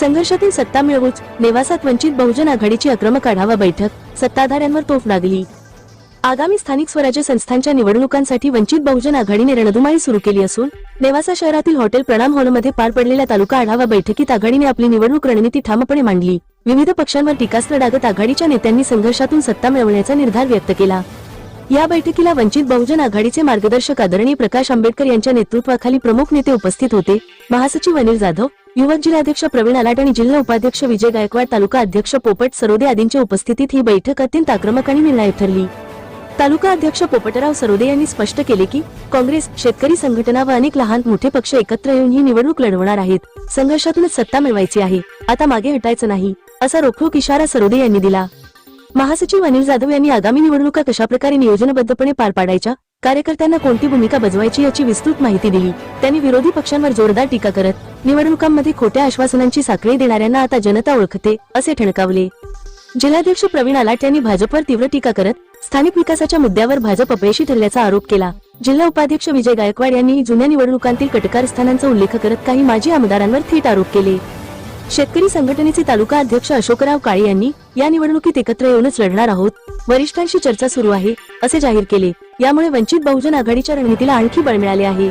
संघर्षातील सत्ता मिळवूच नेवासात वंचित बहुजन आघाडीची आक्रमक आढावा बैठक. सत्ताधाऱ्यांवर तोफ लागली. आगामी स्थानिक स्वराज्य संस्थांच्या निवडणुकांसाठी वंचित बहुजन आघाडीने रणधुमाळी सुरू केली असून नेवासा शहरातील हॉटेल प्रणाम हॉलमध्ये पार पडलेल्या तालुका आढावा बैठकीत आघाडीने आपली निवडणूक रणनीती ठामपणे मांडली. विविध पक्षांवर टीकास्त्र डागत आघाडीच्या नेत्यांनी संघर्षातून सत्ता मिळवण्याचा निर्धार व्यक्त केला. या बैठकीला वंचित बहुजन आघाडीचे मार्गदर्शक आदरणीय प्रकाश आंबेडकर यांच्या नेतृत्वाखाली प्रमुख नेते उपस्थित होते. महासचिव अनिल जाधव युवक जिल्हाध्यक्ष प्रवीण अलाट आणि जिल्हा उपाध्यक्ष विजय गायकवाड तालुका अध्यक्ष पोपट सरोदे आदींच्या उपस्थितीत ही बैठक अत्यंत आक्रमक आणि निर्णायक ठरली. तालुका अध्यक्ष पोपटराव सरोदे यांनी स्पष्ट केले की काँग्रेस शेतकरी संघटना व अनेक लहान मोठे पक्ष एकत्र येऊन ही निवडणूक लढवणार आहेत. संघर्षातूनच सत्ता मिळवायची आहे. आता मागे हटायचं नाही असा रोखोक इशारा सरोदे यांनी दिला. महासचिव अनिल जाधव यांनी आगामी निवडणुका कशाप्रकारे नियोजनबद्धपणे पार पाडायच्या कार्यकर्त्यांना कोणती भूमिका बजवायची याची विस्तृत माहिती दिली. त्यांनी विरोधी पक्षांवर जोरदार टीका करत निवडणुकांमध्ये खोट्या आश्वासनांची साखळी देणाऱ्यांना आता जनता ओळखते असे ठणकावले. जिल्हाध्यक्ष प्रवीण आलाट यांनी भाजपवर तीव्र टीका करत स्थानिक विकासाच्या मुद्द्यावर भाजप अपयशी ठरल्याचा आरोप केला. जिल्हा उपाध्यक्ष विजय गायकवाड यांनी जुन्या निवडणुकांतील कटकारस्थानांचा उल्लेख करत काही माजी आमदारांवर थेट आरोप केले. शेतकरी संघटनेचे तालुका अध्यक्ष अशोकराव काळे यांनी या निवडणुकीत एकत्र येऊनच लढणार आहोत. वरिष्ठांशी चर्चा सुरू आहे असे जाहीर केले. यामुळे वंचित बहुजन आघाडीच्या रणनीतीला आणखी बळ मिळाले आहे.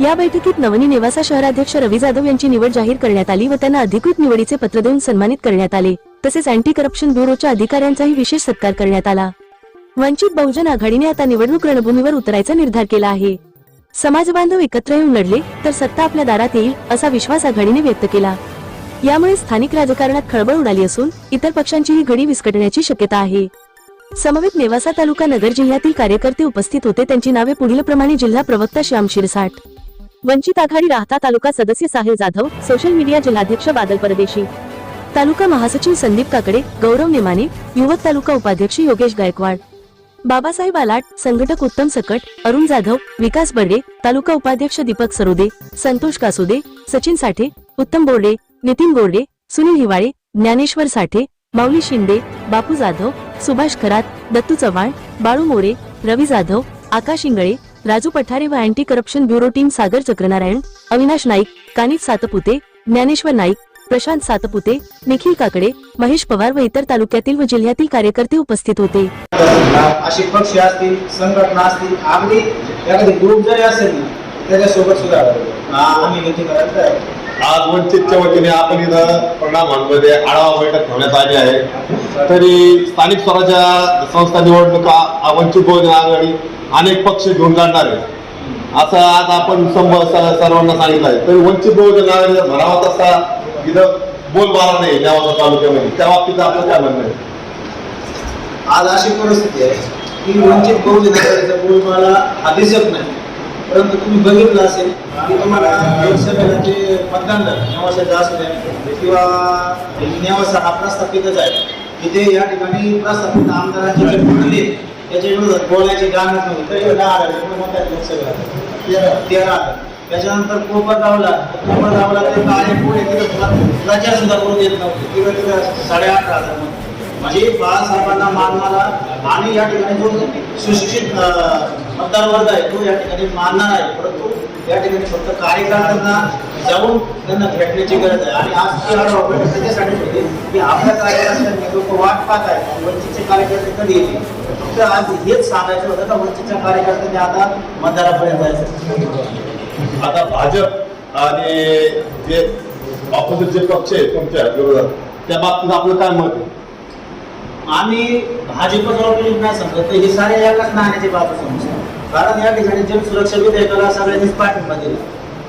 या बैठकीत नवनी नेवासा शहराध्यक्ष रवी जाधव यांची निवड जाहीर करण्यात आली व त्यांना अधिकृत निवडीचे पत्र देऊन सन्मानित करण्यात आले. तसेच अँटी करप्शन ब्युरोच्या अधिकाऱ्यांचाही विशेष सत्कार करण्यात आला. वंचित बहुजन आघाडीने आता निवडणूक रणभूमीवर उतरायचा निर्धार केला आहे. समाज बांधव एकत्र येऊन लढले तर सत्ता आपल्या दारात येईल असा विश्वास आघाडीने व्यक्त केला. यामुळे स्थानिक राजकारणात खळबळ उडाली असून इतर पक्षांचीही घडी विस्कटण्याची शक्यता आहे. समवेत नेवासा तालुका नगर जिल्ह्यातील कार्यकर्ते उपस्थित होते. त्यांची नावे पुढील प्रमाणे जिल्हा प्रवक्ता श्याम शिरसाट. वंचित आघाडी राहता तालुका सदस्य साहिल जाधव. सोशल मीडिया जिल्हाध्यक्ष बादल परदेशी. तालुका महासचिव संदीप काकडे गौरव नेमाने युवक तालुका उपाध्यक्ष योगेश गायकवाड. बाबासाहेब आलाट संघटक उत्तम सकट अरुण जाधव विकास बर्डे तालुका उपाध्यक्ष दीपक सरोदे संतोष कासुदे सचिन साठे उत्तम बोर्डे नितीन बोर्डे सुनील हिवाळे ज्ञानेश्वर साठे माऊली शिंदे बापू जाधव सुभाष खरात दत्तू चव्हाण बाळू मोरे रवी जाधव आकाश इंगळे राजू पठारे व anti corruption bureau team Sagar Chakranarayan Avinash Naik Kanit Satpute Dnyaneshwar Naik Prashant Satpute Nikhil Kakade Mahesh Pawar व इतर तालुक्यातील व जिल्ह्यातील कार्यकर्ते उपस्थित होते. असे पक्ष असतील संघटना असतील अगदी एखादी ग्रुप जरी असेल त्याच्यासोबत सुद्धा आम्ही विनंती करायला आज वंचितच्या वतीने आपण इथं परिणामांमध्ये आढावा बैठक ठेवण्यात आली आहे. तरी स्थानिक स्वराज्य संस्था निवडणुका वंचित बहुजन आघाडी अनेक पक्ष घेऊन काढणार आहे असं आज आपण संभ सर्वांना सांगितलं आहे. तरी वंचित बहुजन आघाडीचा भरावा तसा इथं बोलबाला नाही नेवासा तालुक्यामध्ये. त्या बाबतीत आपलं काय म्हणणं आहे? आज अशी परिस्थिती आहे की वंचित बहुजन आघाडीचा बोलबाला अभिषेक नाही. परंतु तुम्ही बघितलं असेल की तुम्हाला लोकसभेला जे मतदान झालं नेवासाचं असू द्या किंवा नेवासा हा प्रस्थापितच आहे. तिथे या ठिकाणी प्रस्थापित आमदारांचे जे म्हणले त्याच्या विरोधात बोलायची गाणं नव्हती तरी दहा आले मत आहेत लोकसभेला. तेरा त्याच्यानंतर कोपर गावला कोपर गावला ते काळे पुढे तिथं प्रचार सुद्धा करून येत नव्हते. तिथं तिथं साडेआठ हजार मतं. म्हणजे बाळासाहेबांना मानणारा आणि या ठिकाणी जो सुशिक्षित मतदार वर्ग आहे तो या ठिकाणी मानणार आहे. परंतु या ठिकाणी फक्त कार्यकर्त्यांना जाऊन त्यांना भेटण्याची गरज आहे. आणि आज बैठक त्याच्यासाठी होती की आपल्या कार्यकर्त्यांनी लोक वाट पाहत आहेत वंचितचे कार्यकर्ते कधी येतील? फक्त आज हेच सांगायचं होतं का वंचितच्या कार्यकर्त्यांनी आता मतदारापर्यंत जायचं? आता भाजप आणि जे ऑपोजिट जे पक्ष आहे तुमच्या विरोधात त्या बाबतीत आपलं काय मत आहे? आम्ही भाजपचं ऑपोजिट नाही समजत हे सारे एकाच नाण्याचे बाबत समजतो. कारण या ठिकाणी जनसुरक्षा विधेयकाला सगळ्यांनीच पाठिंबा दिला.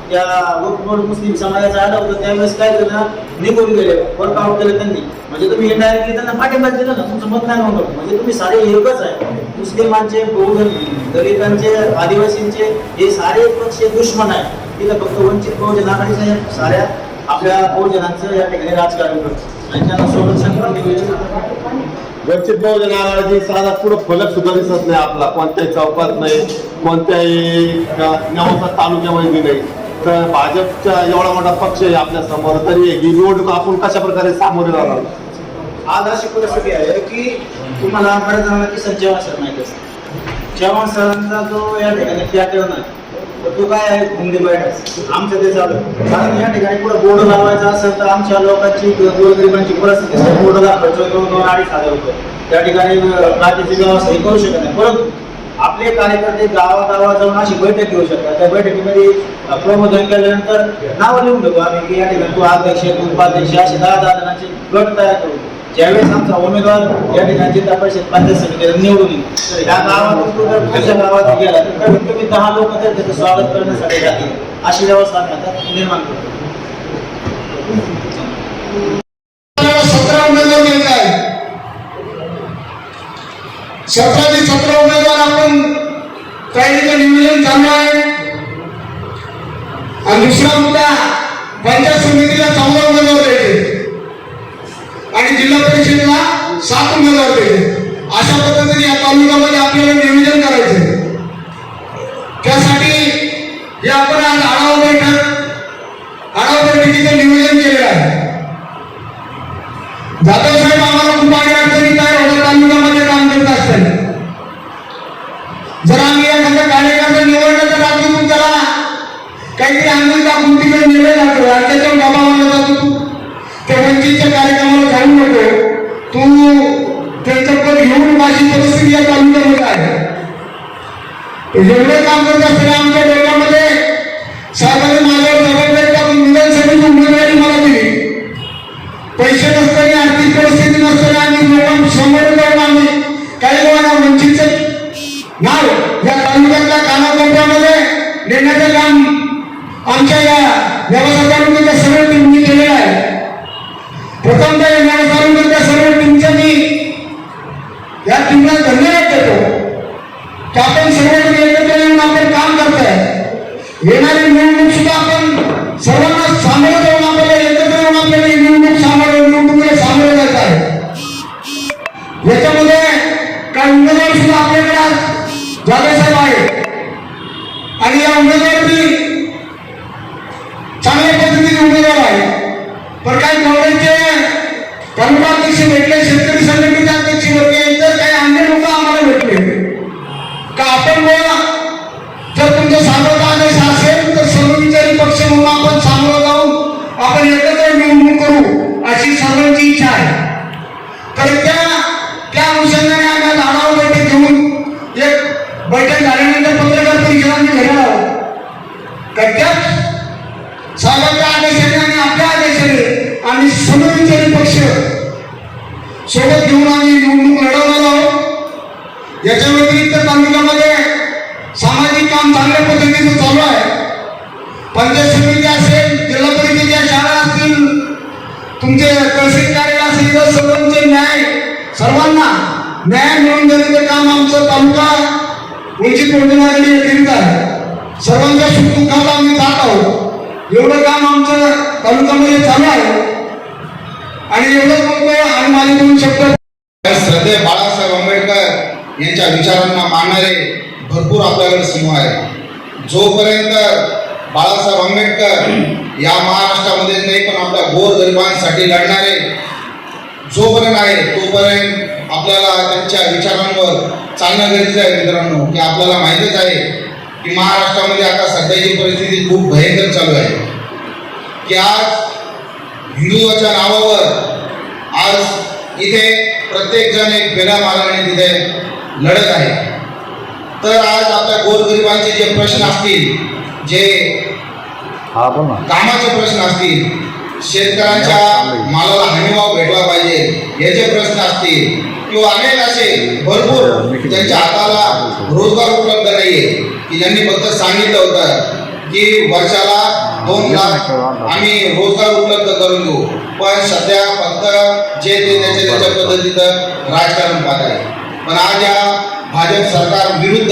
त्या वक्फबोर्ड मुस्लिम समाजाचं आलं होतं त्यावेळेस काय केलं निघून गेले वर्कआउट केलं त्यांनी. म्हणजे तुम्ही इंडायरेक्टली त्यांना पाठिंबा दिला ना तुमचं मत नाही नव्हतं म्हणजे तुम्ही सारे एकच आहे. मुस्लिमांचे बहुजन दलितांचे आदिवासींचे हे सारे पक्ष दुश्मन आहे. तिथं फक्त वंचित बहुजन आघाडीच्या साऱ्या आपल्या बहुजनांचं या ठिकाणी राजकारण करतो आणि त्यांना संरक्षण पण देऊ वंचित बहुजन आघाडी साधा पुढे फलक सुद्धा दिसत नाही आपला. कोणत्याही चौकात नाही कोणत्याही नेवासा तालुक्यामध्ये नाही. तर भाजपचा एवढा मोठा पक्ष आहे आपल्यासमोर तरी ही निवडणूक आपण कशा प्रकारे सामोरे जाणार? आज अशी परिस्थिती आहे की तुम्हाला बऱ्याच जणांना की संजय सर माहिती असते जेव्हा सरांचा जो या ठिकाणी त्या ठेवणार तर तो काय आहे? हुंडी बैठक आमच्या ते चालू. कारण या ठिकाणी पुढे बोर्ड लावायचा असेल तर आमच्या लोकांची गोरगरिबांची परिस्थिती असते बोर्डला खर्च दोन दोन अडीच हजार रुपये. त्या ठिकाणी बाकीची व्यवस्था हे करू शकत नाही. परंतु आपले कार्यकर्ते गावागावात जाऊन अशी बैठक घेऊ शकतात. त्या बैठकीमध्ये प्रबोधन केल्यानंतर नावं लिहून घेतो आम्ही की या ठिकाणी तू अध्यक्ष तू उपाध्यक्ष असे दहा दहा जणांचे गट तयार करू. ज्यावेळेस आमचा उमेदवार या ठिकाणी जिल्हा परिषद पंचायत समितीला निवडून येईल तर ह्या गावातून तू जर दुसऱ्या गावात गेला तर कमीत कमी दहा लोक तर त्याचं स्वागत करण्यासाठी जातील अशी व्यवस्था आम्ही आता निर्माण करतो. आपल्याला सतरा उमेदवार घ्यायचे आहे सतरा सतरा उमेदवार आपण तयारीचं नियोजन चालू आहे. आणि दुसरा मुद्दा पंचायत समितीला चौदा उमेदवार द्यायचे आणि जिल्हा परिषदेला सात उमेदवार द्यायचे अशा पद्धतीने या तालुक्यामध्ये आपल्याला निवेदन करायचे त्यासाठी हे आपण आज आढावा बैठक आढावा बैठकीचं निवेदन केलेलं आहे. जाधव साहेब आम्हाला खूप अडी अडचणी काय होत्या तालुक्यामध्ये काम करत असताना. जर आम्ही एखादा कार्यकर्ता निवडला तर आम्ही त्याला काहीतरी आम्ही दाखवून तिकडे नेले एवढे काम करत असताना आमच्या डोक्यामध्ये साहेबांनी माझ्यावर जबाबदारी टाकून विधानसभेची उमेदवारी मला दिली. पैसे नसताना आर्थिक परिस्थिती नसताना आम्ही लोकांना समोर जाऊन आम्ही काही लोकांना वंचितचं नाव या तालुक्यातल्या कानाकोपऱ्यामध्ये नेण्याचं काम आमच्या या व्यवसाय तालुक्याच्या सर्व टीमनी केलेलं आहे. प्रथमतः या व्यवसाय तालुक्याच्या सर्व टीमच्या मी या टीमला धन्यवाद देतो की आपण सर्वजण एकत्र येऊन आपण काम करताय येणारे निवडणूक सुद्धा आपण सर्वांना सामोरं जाऊन आपल्याला एकत्र येऊन आपल्याला निवडणूक सामोरं निवडणुकीला सामोरं जायचं आहे. याच्यामध्ये काही उमेदवार सुद्धा आपल्याकडे आज जागेसाहेब आहे आणि या उमेदवारांनी चांगल्या पद्धतीने उमेदवार आहे पण काही काँग्रेसचे तालुकाध्यक्ष भेटले शेतकरी संघटनेच्या याच्या व्यतिरिक्त तालुक्यामध्ये सामाजिक काम चांगल्या पद्धतीचं चालू आहे. पंचायत समिती असेल जिल्हा परिषदेच्या शाळा असतील तुमचे तहसील कार्यालय असेल तर सर्वांचे न्याय सर्वांना न्याय मिळून देण्याचं काम आमचं तालुका उंची बहुजन आघाडी करीत आहे. सर्वांच्या सुखदुःखाला आम्ही जात आहोत. एवढं काम आमचं तालुक्यामध्ये चालू आहे. आणि एवढं बोलतोय आणि माझे दोन शब्द यांच्या विचारांना मानणारे भरपूर आपल्याकडे समूह आहे जोपर्यंत बाळासाहेब आंबेडकर या महाराष्ट्रामध्ये नाही पण आपल्या गोर गरिबांसाठी लढणारे जोपर्यंत आहे तोपर्यंत आपल्याला त्यांच्या विचारांवर चालणं गरजेचं आहे मित्रांनो. की आपल्याला माहीतच आहे की महाराष्ट्रामध्ये आता सध्याची परिस्थिती खूप भयंकर चालू आहे. की आज हिंदुत्वाच्या नावावर आज इथे प्रत्येक जण एक वेगळ्या मार्गाने तिथे लढत आहे. तर आज आपल्या गोरगरिबांचे जे प्रश्न असतील जे कामाचे प्रश्न असतील शेतकऱ्यांच्या मालाला हमीभाव भेटला पाहिजे याचे प्रश्न असतील किंवा अनेक असे भरपूर ज्यांच्या हाताला रोजगार उपलब्ध नाहीये की ज्यांनी फक्त सांगितलं होतं की वर्षाला दोन लाख आम्ही रोजगार उपलब्ध करून देऊ. पण सध्या फक्त जे ते त्याच्या त्याच्या पद्धतीचं राजकारण पाहत आहे पण आज या भाजप सरकार विरुद्ध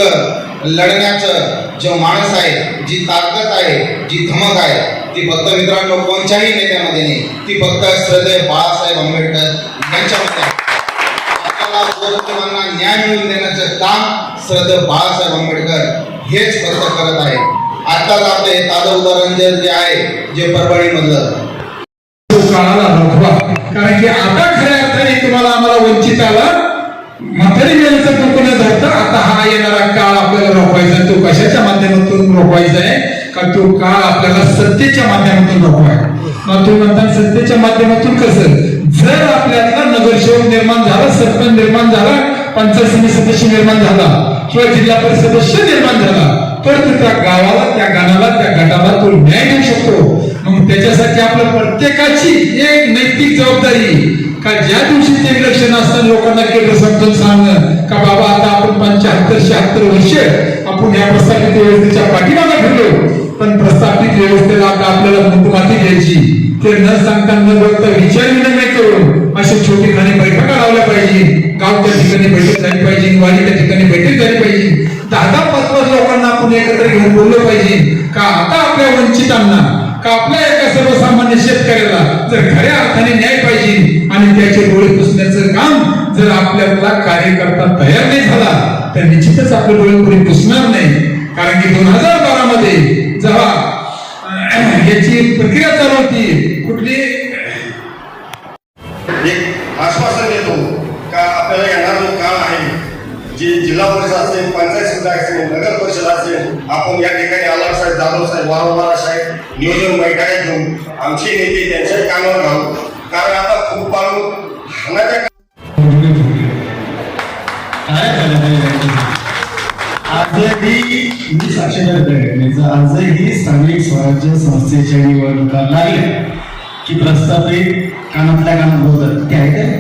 लढण्याचं जे माणूस आहे जी ताकद आहे जी धमक आहे ती फक्त मित्रांनो कोणत्याही नेत्यामध्ये नाही ती फक्त श्रद्धे बाळासाहेब आंबेडकर यांच्यामध्ये आपल्याला न्याय मिळवून देण्याचं काम श्रद्धे बाळासाहेब आंबेडकर हेच फक्त करत आहे. आत्ताच आपले ताजं उदाहरण जे जे आहे जे परभणीमधलं. तो काळाला कारण की आता खऱ्या अर्थाने तुम्हाला आम्हाला वंचित आलं म्हातारी वेळेचं कोकण धरतं आता हा येणारा काळ आपल्याला रोखवायचा तो कशाच्या माध्यमातून रोखवायचा आहे? का तो काळ आपल्याला सत्तेच्या माध्यमातून नको मग तुम्ही म्हणता सत्तेच्या माध्यमातून कसं? जर आपल्याला नगरसेवक निर्माण झाला सरपंच निर्माण झाला पंचायत समिती सदस्य निर्माण झाला किंवा जिल्हा परिषद सदस्य निर्माण झाला तर तो त्या गावाला त्या गाण्याला त्या गटाला तो न्याय देऊ शकतो. मग त्याच्यासाठी आपल्या प्रत्येकाची एक नैतिक जबाबदारी. का ज्या दिवशी ते इलेक्शन असताना लोकांना केलं समजून सांगणं? का बाबा आता आपण पंच्याहत्तर शहात्तर वर्ष आपण या प्रस्थापित व्यवस्थेच्या पाठीमागे फिरलो. पण प्रस्थापित व्यवस्थेला आता आपल्याला मुठमाती घ्यायची ते न सांगता न बघता विचार विनिमय करून अशा छोटी खाणी बैठका लावल्या पाहिजे. गाव त्या ठिकाणी बैठक झाली पाहिजे वाडी त्या ठिकाणी बैठक झाली पाहिजे. दहा दहा पाच पाच लोकांना आपण एकत्र घेऊन बोललं पाहिजे. का आता आपल्या वंचितांना का आपल्या एका सर्वसामान्य शेतकऱ्याला? जर खऱ्या अर्थाने न्याय पाहिजे आणि त्याचे डोळे पुसण्याचं काम जर आपल्याला कार्यकर्ता तयार नाही झाला तर निश्चितच आपले डोळे पुढे पुसणार नाही. कारण की दोन हजार बारा मध्ये जेव्हा याची प्रक्रिया चालू होती कुठली एक आश्वासन देतो का आपल्याला येणार जो काळ आहे जी जिल्हा परिषद असेल पंचायत समिती असेल नगर परिषद असेल आपण या ठिकाणी आला साहेब जाधव साहेब वारंवार साहेब नियोजन बैठका घेऊन आमचे नेते त्यांच्याही कामावर घालू कारण आता खूप पाळून हाणाच्या आजही मी साक्षीदार घटनेचं आजही स्थानिक स्वराज्य संस्थेच्या निवडणुका लागल्या की प्रस्थापित कानातल्या कानात बोलतात. ते आहे काय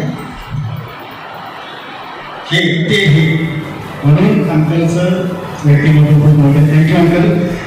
हे ते हे म्हणून अंकलचं व्यक्तिमत्व खूप मोठं थँक्यू अंकल